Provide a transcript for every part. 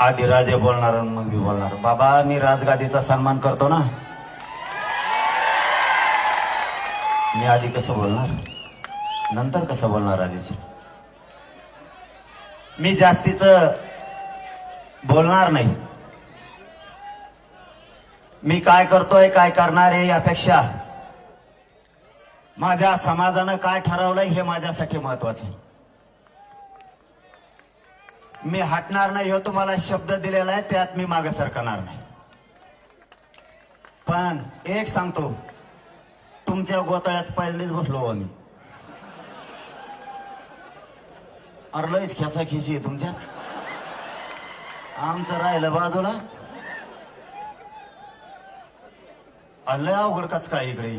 आधी राजे बोलणार आणि मग मी बोलणार. बाबा मी राजगादीचा सन्मान करतो ना. मी आधी कसं बोलणार? नंतर कसं बोलणार राजेचे मी जास्तीच बोलणार नाही. मी काय करतोय काय करणार आहे यापेक्षा? माझ्या समाजानं काय ठरवलंय हे माझ्यासाठी महत्वाचं आहे. मी हटणार नाही हो तुम्हाला शब्द दिलेला आहे त्यात मी मागे सरकणार नाही. पण एक सांगतो तुमच्या गोताळ्यात पहिलेच बसलो आम्ही मी. अरे लयच खेसा खिशी आहे तुमच्या आमचं राहिलं बाजूला. अल्लय लय अवघड काच काय इकडे.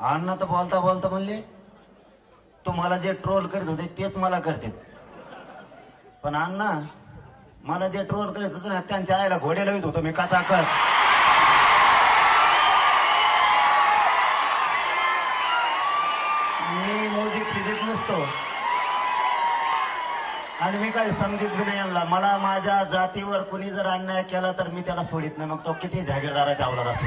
अण्णा तर बोलता बोलता म्हणले तुम्हाला जे ट्रोल करत होते तेच मला करते पण अण्णा मला जे ट्रोल करत होते ना त्यांच्या आईला घोडे लावित होतो मी कचाकच. मी मोजी फिजित नसतो. आणि मी काय समजित बी नाही आणला मला माझ्या जातीवर कुणी जर अन्याय केला तर मी त्याला सोडित नाही. मग तो किती जागीरदाराच्या अवलाला असू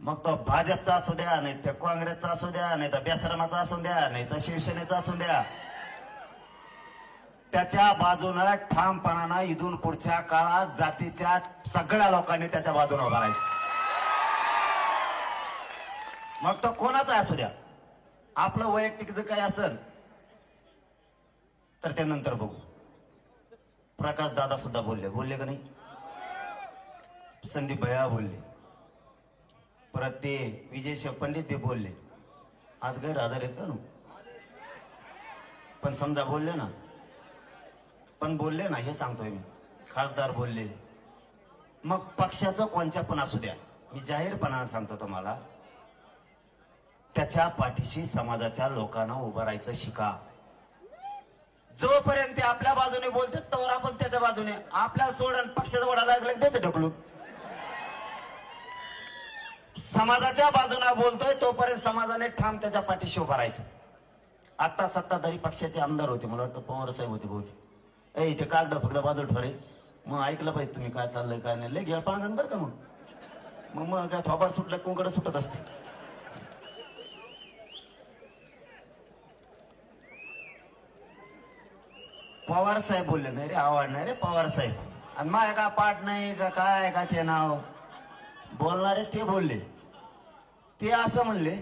मग तो भाजपचा असू द्या नाही तर काँग्रेसचा असू द्या नाही तर बेसरमाचा असू द्या नाही तर शिवसेनेचा असू द्या. त्याच्या बाजूनं ठामपणानं इथून पुढच्या काळात जातीच्या सगळ्या लोकांनी त्याच्या बाजूने उभा राहायचं. मग तो कोणाचा असू द्या? आपलं वैयक्तिक जर काही असेल तर ते नंतर बघू. प्रकाश दादा सुद्धा बोलले. बोलले का नाही? संदीप भैया बोलले. परत ते विजय पंडित ते बोलले. आज गैरहजर आहेत का नु? पण समजा बोलले ना. पण बोलले ना हे सांगतोय मी. खासदार बोलले. मग पक्षाचं कोणच्या पण असू द्या. मी जाहीरपणानं सांगतो तुम्हाला. त्याच्या पाठीशी समाजाच्या लोकांना उभं राहायचं शिका. जोपर्यंत ते आपल्या बाजूने बोलतात तोवर आपण त्याच्या बाजूने. आपल्या सोडून पक्षाचा वडा लागला की ढकलू. समाजाच्या बाजूने बोलतोय तोपर्यंत समाजाने ठाम त्याच्या पाठीशी उभा राहायचं. आता सत्ताधारी पक्षाचे आमदार होते मला वाटतं पवार साहेब होते बहुते ए इथे कागद फक्त बाजू ठरे मग ऐकलं पाहिजे तुम्ही काय चाललंय काय नाही. लय घ्या पांगण बरं का मग. मग मग काय थोबाड सुटलं कोंकड सुटत असते. पवार साहेब बोलले नाही रे आवड नाही रे पवार साहेब. आणि माझ्या का पाठ नाही का काय का ते नाव? बोलणारे ते बोलले. ते असं म्हणले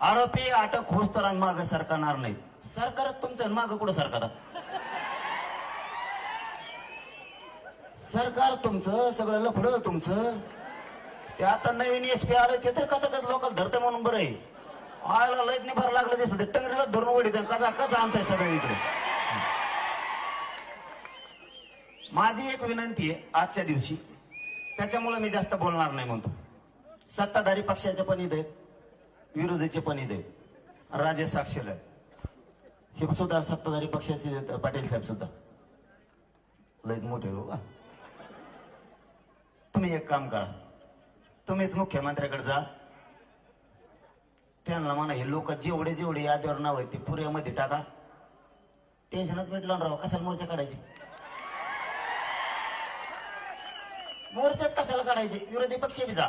आरोपी अटक होस तर माग सरकारणार नाही सरकार तुमचं माग कुठं सरकार सरकार तुमचं सगळं लफड तुमचं. ते आता नवीन एस पी आलं ते तर कसं कच लोकल धरते म्हणून बरं आहे. आयला लयत नाही भर लागलं दिसत टंगरीला धरून वडीत कचा कचा आणताय सगळे इकडे. माझी एक विनंती आहे आजच्या दिवशी. त्याच्यामुळे मी जास्त बोलणार नाही म्हणतो. सत्ताधारी पक्षाचे पण ईद आहेत विरोधीचे पण ईद आहेत राजे साक्षीला. हे सुद्धा सत्ताधारी पक्षाचे पाटील साहेब सुद्धा. लयच मोठे हो का? तुम्ही एक काम करा. तुम्हीच मुख्यमंत्र्याकडे जा. त्यांना म्हणा हे लोक जेवढे जेवढे यादीवर नाव आहे ते पुऱ्यामध्ये टाका. टेन्शनच मिटलं ना राव कशाला मोर्चा काढायचे? मोर्चाच कशाला काढायचे? विरोधी पक्ष बी जा.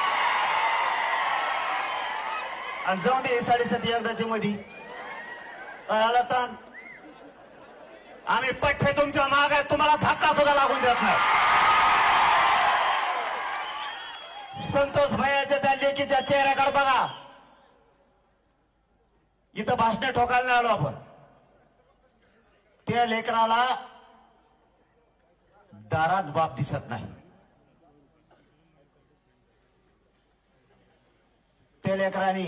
आणि जाऊ दे साडेसात एकदाच्या मध्ये काय आला ताण आम्ही पठ्ठे तुमच्या माग आहे तुम्हाला धक्का सुद्धा लागून देत नाही. संतोष भैयाच्या त्या लेकीच्या चेहऱ्याकडे बघा. इथं भाषणे ठोकायला नाही आलो आपण. त्या लेकराला दारात बाप दिसत नाही. त्या लेकराने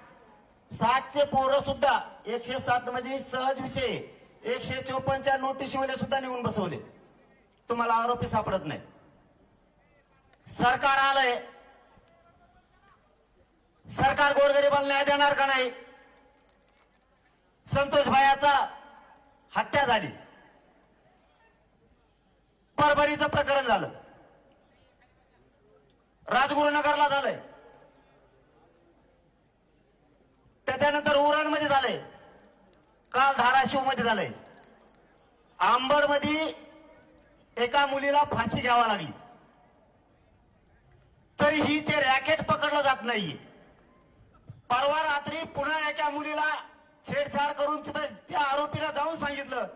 साठचे पोरं सुद्धा एकशे सात म्हणजे सहज विषय. एकशे चोपन्नच्या नोटीसवाले सुद्धा नेऊन बसवले. तुम्हाला आरोपी सापडत नाही सरकार आलंय. सरकार गोरगरीबाला न्याय देणार का नाही? संतोष भायाचा हत्या झाली. परभणीचं प्रकरण झालं. राजगुरुनगरला झालंय. त्याच्यानंतर उरणमध्ये झालंय. काल धाराशिवमध्ये झालंय. आंबडमध्ये एका मुलीला फाशी घ्यावा लागली. तरी तरीही ते रॅकेट पकडलं जात नाही परवा रात्री पुन्हा एका मुलीला छेडछाड करून तिथं त्या आरोपीला जाऊन सांगितलं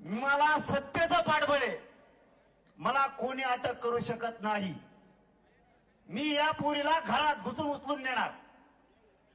मला सत्तेचं पाठबळ आहे. मला कोणी अटक करू शकत नाही. मी या पुरीला घरात घुसून उचलून नेणार.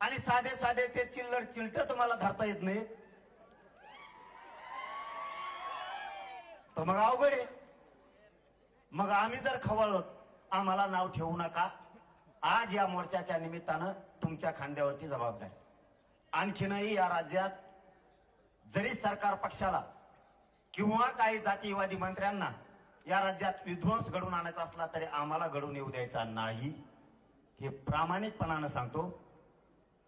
आणि साधे साधे ते चिल्लर चिलट तुम्हाला धरता येत नाही तर मग अवघड आहे. मग आम्ही जर खवळलो आम्हाला नाव ठेवू नका. आज या मोर्चाच्या निमित्तानं तुमच्या खांद्यावरती जबाबदारी. आणखीनही या राज्यात जरी सरकार पक्षाला किंवा काही जातीयवादी मंत्र्यांना या राज्यात विध्वंस घडून आणायचा असला तरी आम्हाला घडून येऊ द्यायचा नाही. हे प्रामाणिकपणानं सांगतो.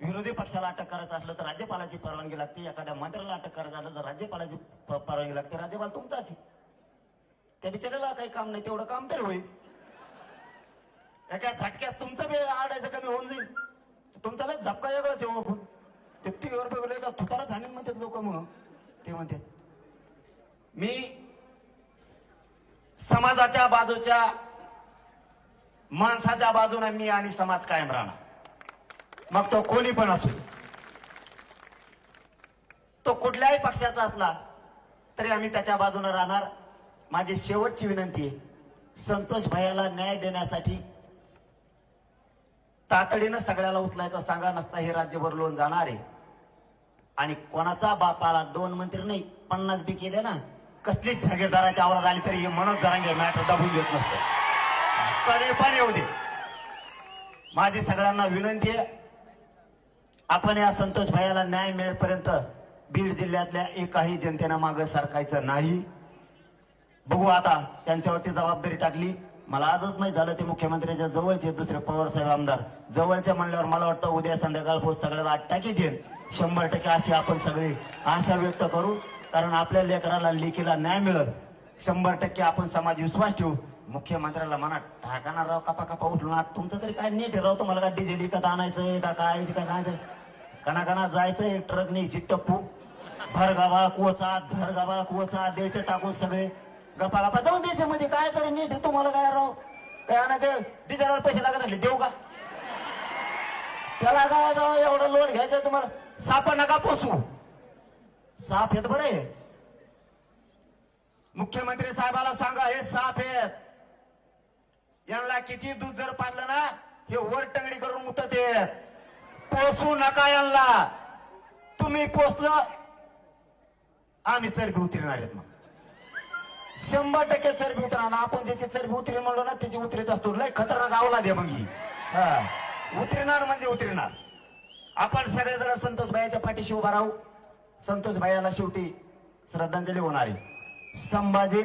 विरोधी पक्षाला अटक करायचं असलं तर राज्यपालाची परवानगी लागते एखाद्या मंत्र्याला अटक करायचं असलं तर राज्यपालाची परवानगी लागते. राज्यपाल तुमचाच आहे. त्या बिचाऱ्याला काही काम नाही तेवढं काम तरी होईल. एका झटक्यात तुमचं बी आडायचं कमी होऊन जाईल. तुमचा लय झपका वेगळाच आहे हो आपण. ते का तुपारा धान्य म्हणतात लोक म्हणून. ते म्हणतात मी समाजाच्या बाजूच्या माणसाच्या बाजूने मी आणि समाज कायम राहणार. मग तो कोणी पण असू. तो कुठल्याही पक्षाचा असला तरी आम्ही त्याच्या बाजूने राहणार. माझी शेवटची विनंती आहे संतोष भैयाला न्याय देण्यासाठी तातडीनं सगळ्याला उचलायचा सांगा नसता हे राज्यभर लोन जाणार आहे. आणि कोणाचा बापाला दोन मंत्री नाही पन्नास बी केले ना कसलीच जागीरदाराच्या आवरात आली तरी हे म्हणत जरांगे मॅटर दाबून देत नसतो. तरी पण येऊ दे. माझी सगळ्यांना विनंती आहे आपण या संतोष भैयाला न्याय मिळेपर्यंत बीड जिल्ह्यातल्या एकाही जनतेनं मागं सरकायचं नाही. बघू आता त्यांच्यावरती जबाबदारी टाकली. मला आजच माहीत झालं ते मुख्यमंत्र्यांच्या जवळचे दुसरे पवार साहेब आमदार. जवळच्या म्हणल्यावर मला वाटतं उद्या संध्याकाळ पोहोच सगळ्याला आठ टाकी देईल. शंभर टक्के अशी आपण सगळी आशा व्यक्त करू. कारण आपल्या लेकराला लेखीला न्याय मिळत शंभर टक्के आपण समाज विश्वास ठेवू. मुख्यमंत्र्याला म्हणा टाकाना राव कपा कपा उठलो ना तुमचं तरी काय नीट राव तुम्हाला का डिझेल विकत आणायचं का काय का काय कणाकणा जायचं एक ट्रक न्यायची टप्पू भर गावाळा कोचा धर गावाळा कोचा द्यायचं टाकून सगळे. गप्पा गप्पा जाऊन द्यायचे म्हणजे काय तरी नीट तुम्हाला काय राव? काय ना ते डिझेलवर पैसे लागत असले देऊ का? त्याला काय राव एवढं लोन घ्यायचं तुम्हाला? साप नका पोसू. साप येत बरे. मुख्यमंत्री साहेबाला सांगा हे साप आहेत. यांना किती दूध जर पाडलं ना हे वर टंगडी करून मुतत आहेत. पोसू नका यांना. तुम्ही पोचलं आम्ही चरबी उतरणार आहेत मग. शंभर टक्के चरबी उतरणार. आपण ज्याची चरबी उतरी म्हणलो ना त्याची उतरीत असतो. लय खतरनाक आवला दे मग ही. हा. उतरणार म्हणजे उतरणार. आपण सगळेजण संतोष भाईच्या पाठीशी उभा राहू. संतोष भाईला शेवटी श्रद्धांजली होणार आहे. संभाजी